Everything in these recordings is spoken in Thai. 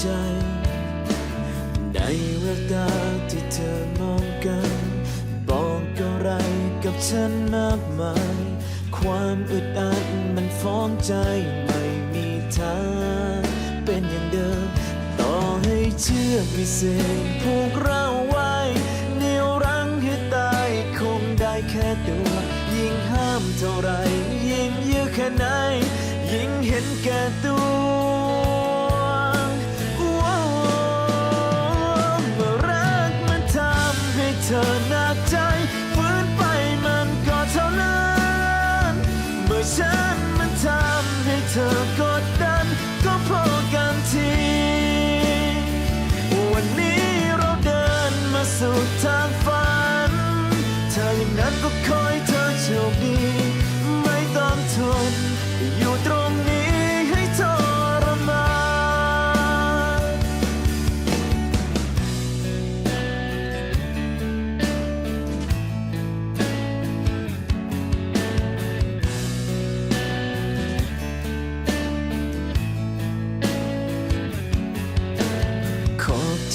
ใจ ในแววตาที่เธอมองกัน บอกอะไรกับฉันมากมาย ความอึดอัดมันฟ้องใจไม่มีทางเป็นอย่างเดิม ต่อให้เชื่อกวิเศษผูกเราไว้เหนียวรั้งให้ตายคงได้แค่ตัว ยิ่งห้ามเท่าไร ยิ่งยื้อแค่ไหน ยิ่งเห็นแก่ตัว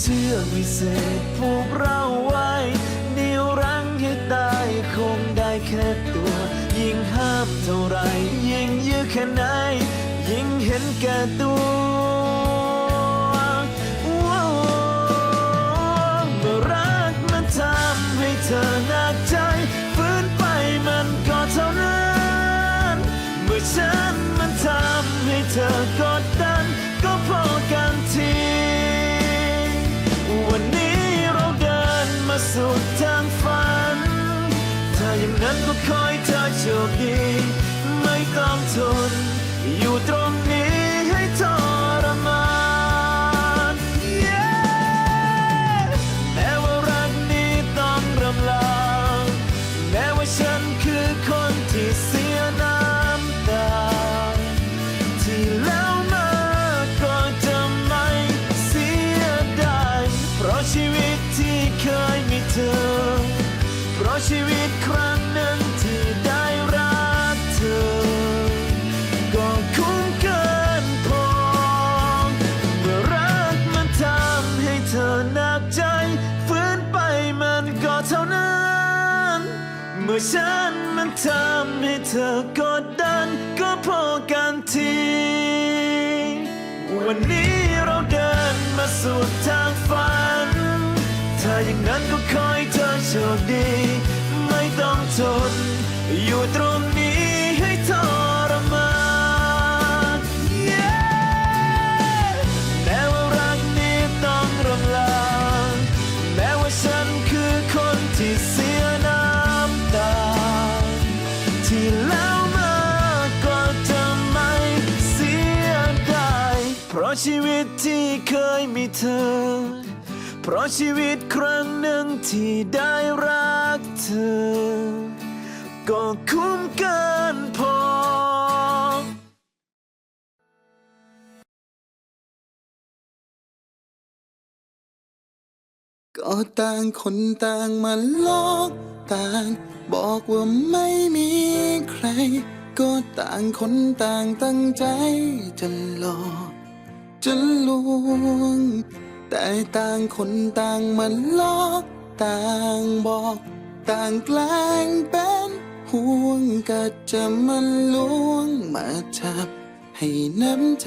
เชื่อวิเศษผูกเราไว้เหนียวรั้งยึดตายคงได้แค่ตัว ยิ่งห้ามเท่าไรยิ่งยื้อแค่ไหนยิ่งเห็นแก่ตัวะชีวิตครั้งหนึ่งที่ได้รักเธอ ก็คุ้มเกินพอเมื่อรักมันทำให้เธอหนักใจฝืนไปมันก็เท่านั้น เมื่อฉันมันทำให้เธอกดดัน ก็พอกันที วันนี้เราเดินมาสู่ทางฝัน ถ้าอย่างนั้นก็ขอให้เธอโชคดี ตรงนี้ให้ทรมาน Yeah แม้ว่ารักนี้ต้องรำลาแม้ว่าฉันคือคนที่เสียน้ำตา ที่แล้วมา ก็จะไม่เสียดายเพราะชีวิตที่เคยมีเธอ เพราะชีวิตครั้งหนึ่งที่ได้รักเธอ ก็คุ้มเกินพอก็ต่างคนต่างมาลอกต่าง บอกว่าไม่มีใคร ก็ต่างคนต่างตั้งใจจะหลอกจะลวง แต่ต่างคนต่างมาลอกต่างบอก ต่างแกล้งเป็น ห่วงก็จะมาลวงมาทับให้น้ำใจ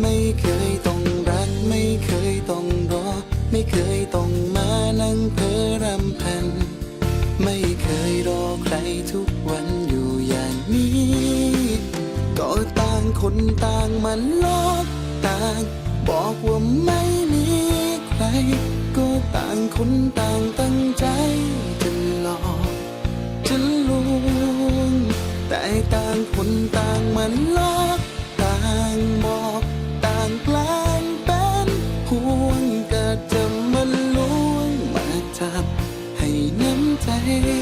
ไม่เคยต้องรัก ไม่เคยต้องรอ ไม่เคยต้องมานั่งเพ้อรำพัน ไม่เคยรอใครทุกวันอยู่อย่างนี้ ก็ต่างคนต่างมันลอกต่าง บอกว่าไม่มีใคร ก็ต่างคนต่างตั้งใจจะหลอกจะลวงแต่ต่างคนต่างมันลอก น้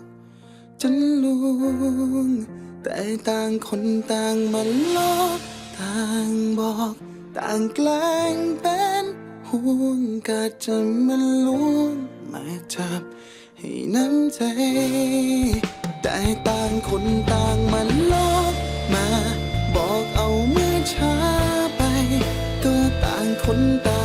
จะลวง แต่ต่างคนต่างมันลอกต่างบอก ต่างแกล้งเป็นห่วงก็จะมันลวงมาจับให้น้ำใจ แต่ต่างคนต่างมันลอกมา บอกเอาเมื่อช้าไป ก็ต่างคนต่าง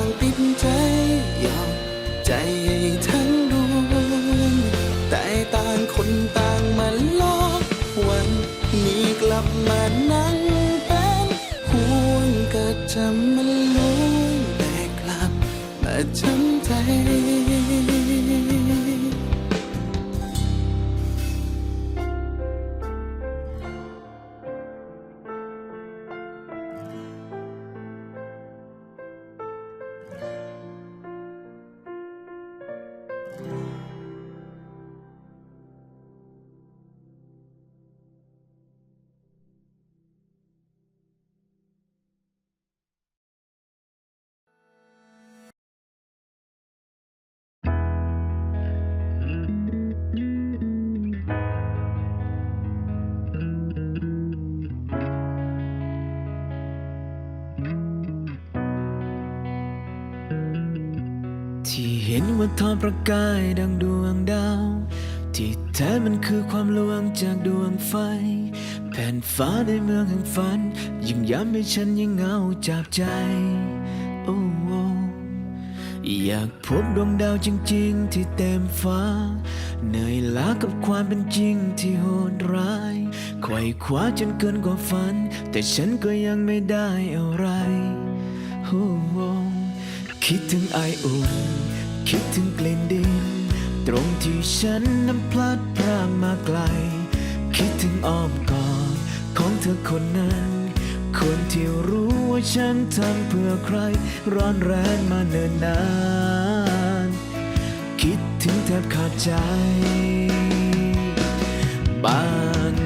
ำ ห็นว่าทอประกายดังดวงดาว ที่แท้มันคือความลวงจากดวงไฟ แผ่นฟ้าในเมืองแห่งฝัน ยิ่งย้ำให้ฉันยิ่งเหงาจับใจโอ้โอ้อยากพบดวงดาวจริง ๆ ที่เต็มฟ้า เหนื่อยล้ากับความเป็นจริงที่โหดร้ายไขว่คว้าจนเกินกว่าฝัน แต่ฉันก็ยังไม่ได้อะไรโอ้โอ้คิดถึงไออุ่น คิดถึงกลิ่นดิน ตรงที่ฉันนั้นพลัดพรากมาไกล คิดถึงอ้อมกอดของเธอคนนั้น คนที่รู้ว่าฉันทำเพื่อใคร ร้อนแรงมาเนิ่นนาน คิดถึงแทบขาดใจบางนี้ไม่รู้ว่า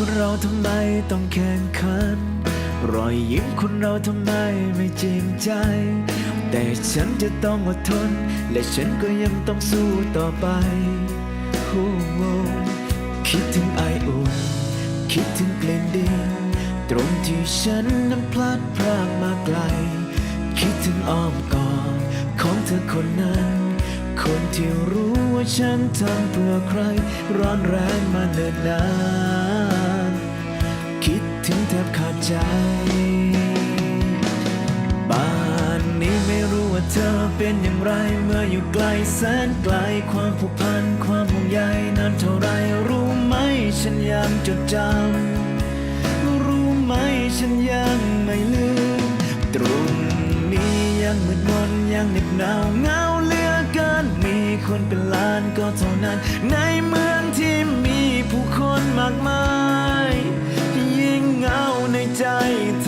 คนเราทำไมต้องแข่งขัน รอยยิ้มคนเราทำไมไม่จริงใจ แต่ฉันจะต้องอดทน และฉันก็ยังต้องสู้ต่อไปโอ้โหคิดถึงไออุ่นคิดถึงกลิ่นดินตรงที่ฉันนั้นพลัดพรากมาไกล คิดถึงอ้อมกอดของเธอคนนั้น คนที่รู้ว่าฉันทำเพื่อใคร ร้อนแรงมาเนิ่นนาน ใจป่านนี้ไม่รู้ว่าเธอเป็นอย่างไร เมื่ออยู่ไกลแสนไกล ความผูกพันความห่วงใยนั้นเท่าไรรู้ไหมฉันยังจดจำ รู้ไหมฉันยังไม่ลืม ตรงนี้ยังมืดมนยังเหน็บหนาวเงาเลือเกิน มีคนเป็นล้านก็เท่านั้น ในเมืองที่มีผู้คนมากมาย ในใจเท่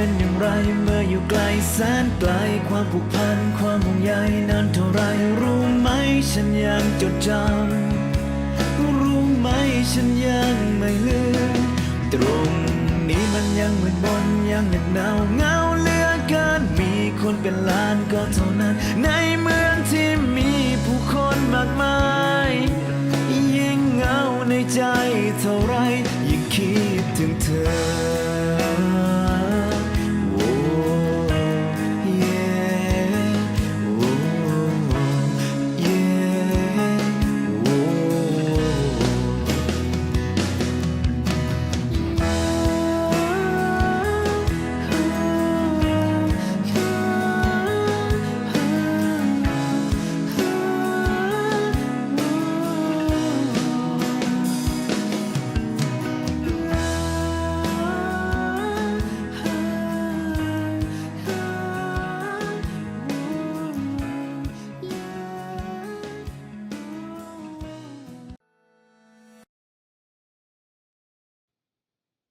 เป็นอย่างไรเมื่ออยู่ไกลแสนไกลความผูกพันความห่วงใยนั้นเท่าไรรู้ไหมฉันยังจดจำรู้ไหมฉันยังไม่ลืมตรงนี้มันยังมืดมนยังเหน็บหนาวเงาเหลือเกินมีคนเป็นล้านก็เท่านั้น ในเมืองที่มีผู้คนมากมาย ยิ่งเงาในใจเท่าไรยิ่งคิดถึงเธอ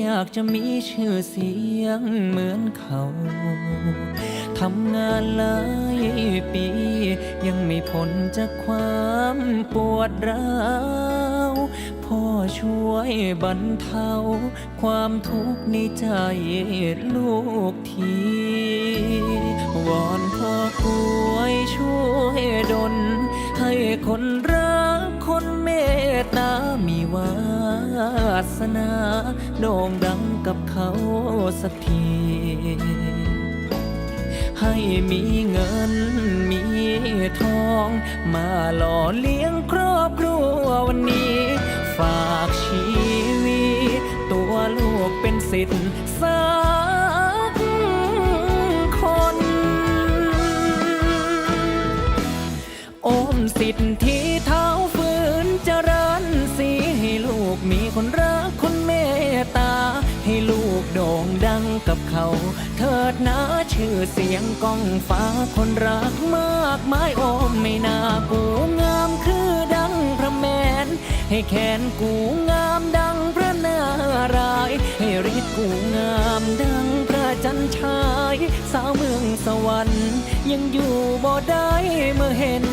อยากจะมีชื่อเสียงเหมือนเขา ทำงานหลายปี ยังไม่พ้นจากความปวดร้าวพ่อช่วยบรรเทา ความทุกข์ในใจลูกที วอนพ่อกลวยช่วยดลให้คนรัก คนามีวาสนาโด่งดังกับเขาสักที ให้มีเงินมีทอง มาหล่อเลี้ยงครอบครัววันนี้ ฝากชีวิต ตัวลูกเป็นสิทธิ์สักคนอมสิทธิ์ที่เท้า ให้ลูกโด่งดังกับเขา เถิดนะชื่อเสียงก้องฟ้าคนรักมากมายโอมไม่น่ากูงามคือดังพระแมน ให้แขนกูงามดังพระนารายให้ฤทธิ์กูงามดังพระจันทร์ชาย สาวเมืองสวรรค์ ยังอยู่บ่ได้เมื่อเห็น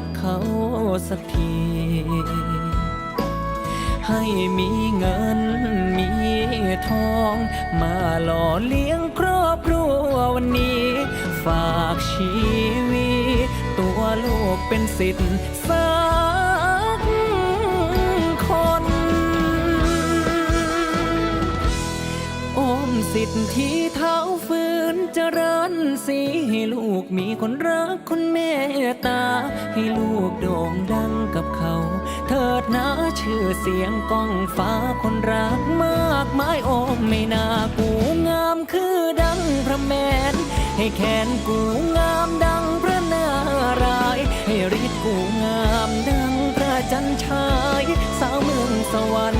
กับเขาสักที ให้มีเงินมีทอง มาหล่อเลี้ยงครอบครัววันนี้ ฝากชีวิต ตัวลูกเป็นสิทธิ์สักคนอมสิทธิ์ที่ เท้าฝืนเจริญสีให้ลูกมีคนรักคนเมตตา ให้ลูกโด่งดังกับเขา เถิดนะชื่อเสียงก้องฟ้าคนรักมากมายโอมไม่น่ากูงามคือดังพระแมน ให้แขนกูงามดังพระนารายให้ฤทธิ์กูงามดังพระจันทร์ชายสาวเมืองสวรรค์